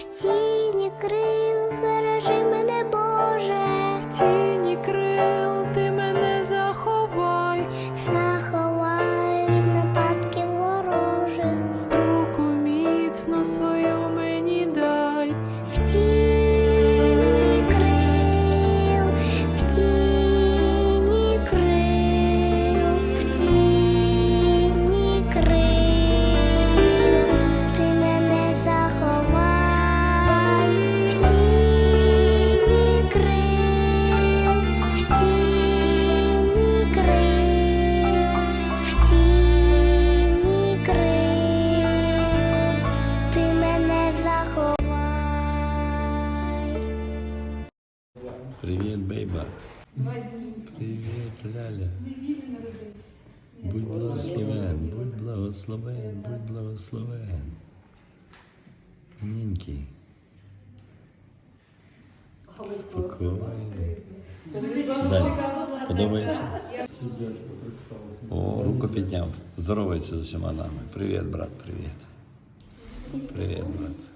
в тіні крил, збережи мене, Боже, В тіні крил ти мене заховай, заховай від нападків ворожих, руку міцно свою Привіт, бейба. Привіт, Ляля. Будь благословен, будь благословен, будь благословен. Нінький. Спокійний. Дай. Подобається? О, руку підняв. Здоровається з усіма нами. Привіт, брат, привіт. Привіт, брат.